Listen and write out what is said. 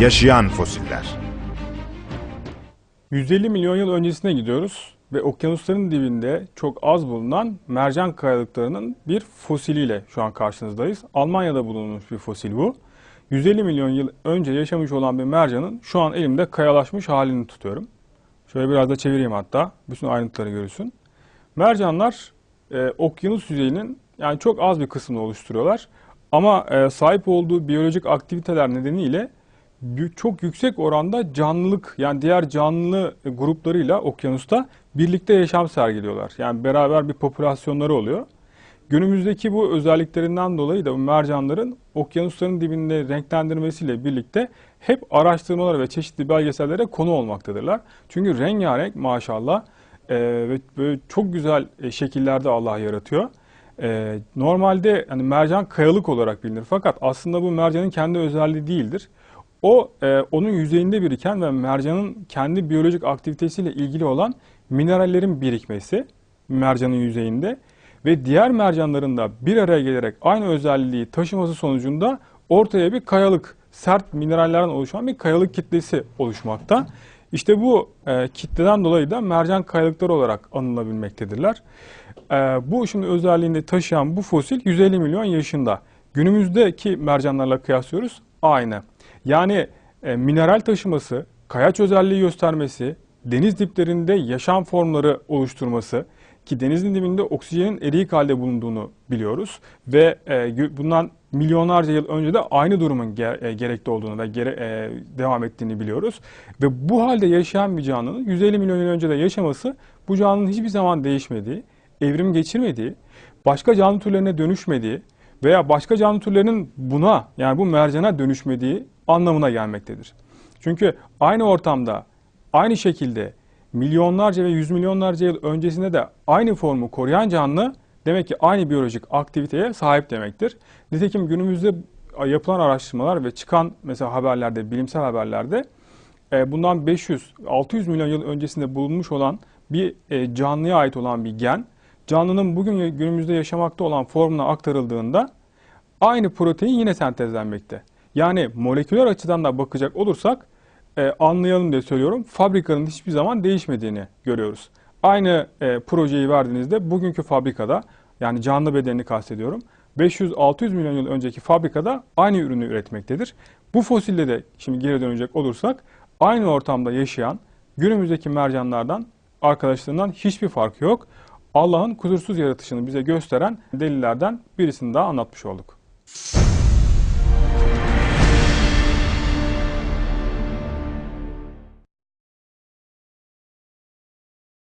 Yaşayan fosiller. 150 milyon yıl öncesine gidiyoruz ve okyanusların dibinde çok az bulunan mercan kayalıklarının bir fosiliyle şu an karşınızdayız. Almanya'da bulunmuş bir fosil bu. 150 milyon yıl önce yaşamış olan bir mercanın şu an elimde kayalaşmış halini tutuyorum. Şöyle biraz da çevireyim hatta. Bütün ayrıntıları görürsün. Mercanlar e, okyanus yüzeyinin yani çok az bir kısmını oluşturuyorlar. Ama e, sahip olduğu biyolojik aktiviteler nedeniyle çok yüksek oranda canlılık yani diğer canlı gruplarıyla okyanusta birlikte yaşam sergiliyorlar. Yani beraber bir popülasyonları oluyor. Günümüzdeki bu özelliklerinden dolayı da mercanların okyanusların dibinde renklendirmesiyle birlikte hep araştırmalara ve çeşitli belgesellere konu olmaktadırlar. Çünkü rengarenk maşallah e, ve böyle çok güzel e, şekillerde Allah yaratıyor. E, normalde hani mercan kayalık olarak bilinir fakat aslında bu mercanın kendi özelliği değildir. O e, onun yüzeyinde biriken ve mercanın kendi biyolojik aktivitesiyle ilgili olan minerallerin birikmesi mercanın yüzeyinde ve diğer mercanların da bir araya gelerek aynı özelliği taşıması sonucunda ortaya bir kayalık, sert minerallerden oluşan bir kayalık kitlesi oluşmakta. İşte bu e, kitleden dolayı da mercan kayalıkları olarak anılabilmektedirler. E, bu şimdi özelliğini taşıyan bu fosil 150 milyon yaşında. Günümüzdeki mercanlarla kıyaslıyoruz aynı. Yani e, mineral taşıması, kayaç özelliği göstermesi, deniz diplerinde yaşam formları oluşturması ki denizin dibinde oksijenin eriyik halde bulunduğunu biliyoruz ve e, bundan milyonlarca yıl önce de aynı durumun ge- e, gerekli olduğunu ve gere- e, devam ettiğini biliyoruz. Ve bu halde yaşayan bir canlının 150 milyon yıl önce de yaşaması bu canlının hiçbir zaman değişmediği, evrim geçirmediği, başka canlı türlerine dönüşmediği veya başka canlı türlerinin buna yani bu mercana dönüşmediği anlamına gelmektedir. Çünkü aynı ortamda aynı şekilde milyonlarca ve yüz milyonlarca yıl öncesinde de aynı formu koruyan canlı demek ki aynı biyolojik aktiviteye sahip demektir. Nitekim günümüzde yapılan araştırmalar ve çıkan mesela haberlerde, bilimsel haberlerde e, bundan 500-600 milyon yıl öncesinde bulunmuş olan bir e, canlıya ait olan bir gen, canlının bugün günümüzde yaşamakta olan formuna aktarıldığında aynı protein yine sentezlenmekte. Yani moleküler açıdan da bakacak olursak e, anlayalım diye söylüyorum. Fabrikanın hiçbir zaman değişmediğini görüyoruz. Aynı e, projeyi verdiğinizde bugünkü fabrikada yani canlı bedenini kastediyorum. 500-600 milyon yıl önceki fabrikada aynı ürünü üretmektedir. Bu fosilde de şimdi geri dönecek olursak aynı ortamda yaşayan günümüzdeki mercanlardan arkadaşlarından hiçbir farkı yok. Allah'ın kusursuz yaratışını bize gösteren delillerden birisini daha anlatmış olduk.